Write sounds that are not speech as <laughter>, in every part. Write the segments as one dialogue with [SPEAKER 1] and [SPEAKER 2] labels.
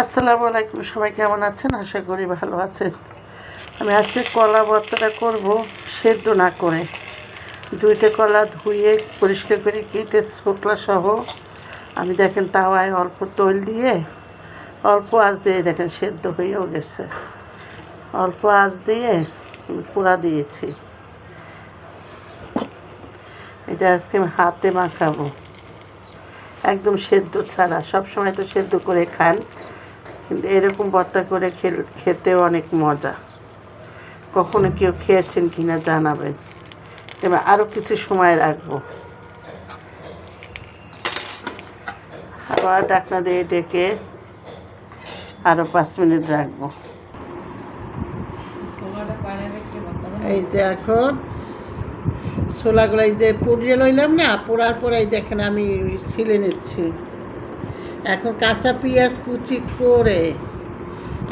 [SPEAKER 1] আসসালামু আলাইকুম, সবাই কেমন আছেন? আশা করি ভালো আছেন। আমি আজকে কলা ভর্তাটা করব সেদ্ধ না করে। দুইটা কলা ধুয়ে পরিষ্কার করে কেটে শুকলা সহ আমি দেখেন তাওয়ায় অল্প তৈল দিয়ে অল্প আঁচ দিয়ে দেখেন সেদ্ধ হয়েও গেছে। অল্প আঁচ দিয়ে পোড়া দিয়েছি। এটা আজকে আমি হাতে মাখাবো। একদম সেদ্ধ ছাড়া সব সময় তো সেদ্ধ করে খান। কিন্তু এরকম ভর্তা করে খেতেও অনেক মজা। কখনো কেউ খেয়েছেন কিনা জানাবেন। এবার আরও কিছু সময় রাখব। আবার ডাকনা দিয়ে ডেকে আরও পাঁচ মিনিট রাখব। এই যে এখন ছোলাগুলো এই যে পুড়িয়ে লইলাম না, পোড়ার পরে দেখেন আমি ছিলে নিচ্ছি। এখন কাঁচা পেঁয়াজ কুচি করে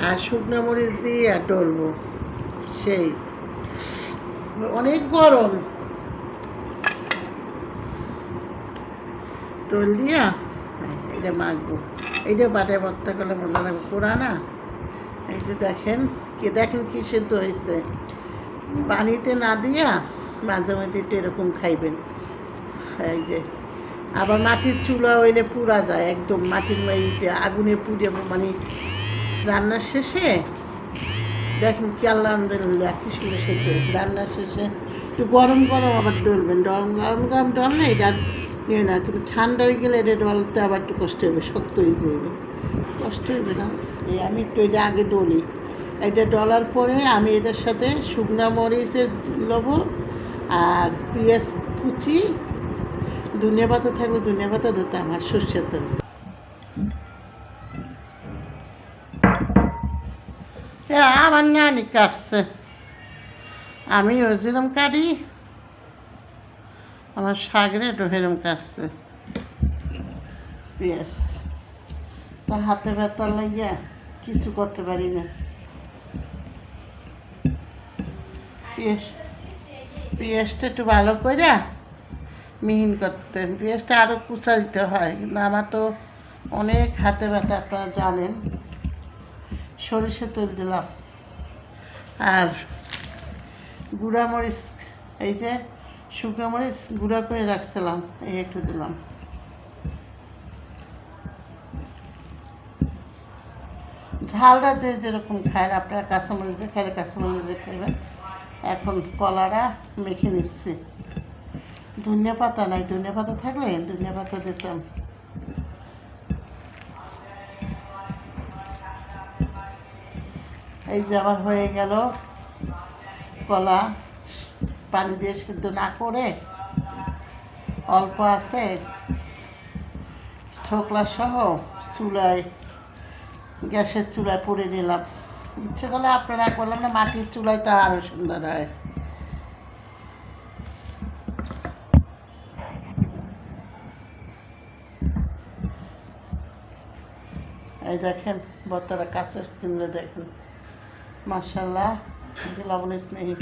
[SPEAKER 1] আর শুকনো মরিচ দিয়ে আর ডলবো। সেই। অনেক গরম। তোল দিয়া? এটা মাখবো। এইটা বাটে ভর্তা করলে মনে লাগবে পোড়া না এই যে দেখেন, কি দেখেন কি সেদ্ধ হয়েছে। পানিতে না দিয়া মাঝে মাঝে এরকম খাইবেন। এই যে। আবার মাটির চুলা হইলে পুরা যায়, একদম মাটির যে আগুনে পুড়ে মানে রান্নার শেষে দেখেন কি আল্লাহ আলহামদুলিল্লাহ, কি সুন্দর হয়েছে। রান্নার শেষে একটু গরম গরম আবার ডলবেন গরম গরম গরম ডল না এটা ইয়ে না কিন্তু ঠান্ডা হয়ে গেলে এটা ডলতে আবার একটু কষ্ট হবে, শক্ত হয়ে যাবে। কষ্ট হইবে না? এই আমি একটু এটা আগে ডলি। এটা ডলার পরে আমি এদের সাথে শুকনা মরিচের লবো আর পেঁয়াজ কুচি ধনিয়া পাতা থাকলে ধনিয়া পাতা দিতাম আর সর্ষের তেল আমার নানি কাটছে। আমি ওইরকম কাটি, আমার সাগরে একটু কাটছে। তা হাতে ব্যথা লাগিয়া কিছু করতে পারি না। পেঁয়াজ পেঁয়াজটা একটু ভালো করে মিহিন করতে পেঁয়াজটা আরও কুচা দিতে হয়। কিন্তু আমার তো অনেক হাতে ব্যথা, আপনারা জানেন। সরিষা তেল দিলাম। আর গুঁড়া মরিচ, এই যে শুকনো মরিচ গুঁড়া করে রাখছিলাম, এই একটু দিলাম। ঝালটা যে যেরকম খায়, আপনারা কাঁচামরিচ খাইলে কাঁচামরিচ খাইবেন। এখন কলারা মেখে নিচ্ছি। ধনিয়া পাতা নাই, ধনিয়া পাতা থাকলে ধনিয়া পাতা দিতাম। এই যে আমার হয়ে গেল কলা। পানি দিয়ে সেদ্ধ না করে অল্প আছে। সহ চুলায়, গ্যাসের চুলায় পুড়ে নিলাম। ইচ্ছে করলে আপনারা করলাম না, মাটির চুলায় তো আরও সুন্দর হয়। এই দেখেন বর্তারা কাছে কিনলে দেখেন। মার্শাল্লাহ লবণ স্নেহী।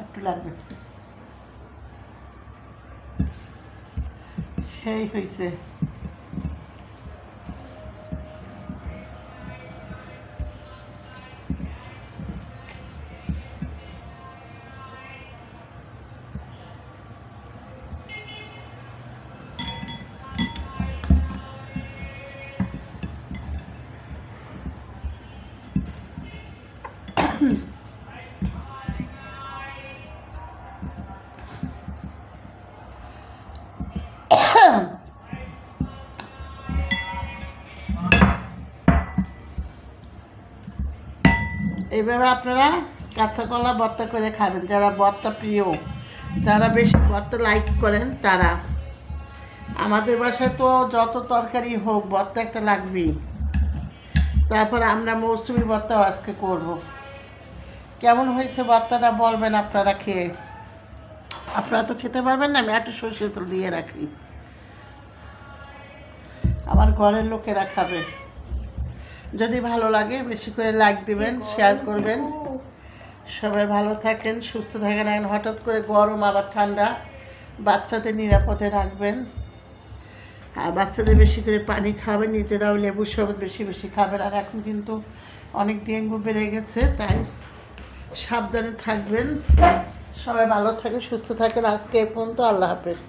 [SPEAKER 1] একটু লাগবে। সেই হয়েছে <coughs> এইভাবে আপনারা কাঁচা কলা ভর্তা করে খাবেন। যারা ভর্তা প্রিয়, যারা বেশি ভর্তা লাইক করেন, তারা। আমাদের বাসায় তো যত তরকারি হোক, ভর্তা একটা লাগবেই। তারপর আমরা মৌসুমি ভর্তাও আজকে করব। কেমন হয়েছে ভর্তাটা বলবেন আপনারা খেয়ে? আপনারা তো খেতে পারবেন না আমি একটু সরষের তেল দিয়ে রাখি। আমার ঘরের লোকেরা খাবে। যদি ভালো লাগে বেশি করে লাইক দিবেন শেয়ার করবেন। সবাই ভালো থাকেন সুস্থ থাকেন এখন হঠাৎ করে গরম আবার ঠান্ডা বাচ্চাদের নিরাপদে রাখবেন। আর বাচ্চাদের বেশি করে পানি খাবেন নিজেরাও লেবু শরবত বেশি বেশি খাবেন। আর এখন কিন্তু অনেক ডেঙ্গু বেড়ে গেছে তাই সাবধানে থাকবেন। সবাই ভালো থাকে সুস্থ থাকেন। আজকে এ পর্যন্ত আল্লাহ হাফেজ।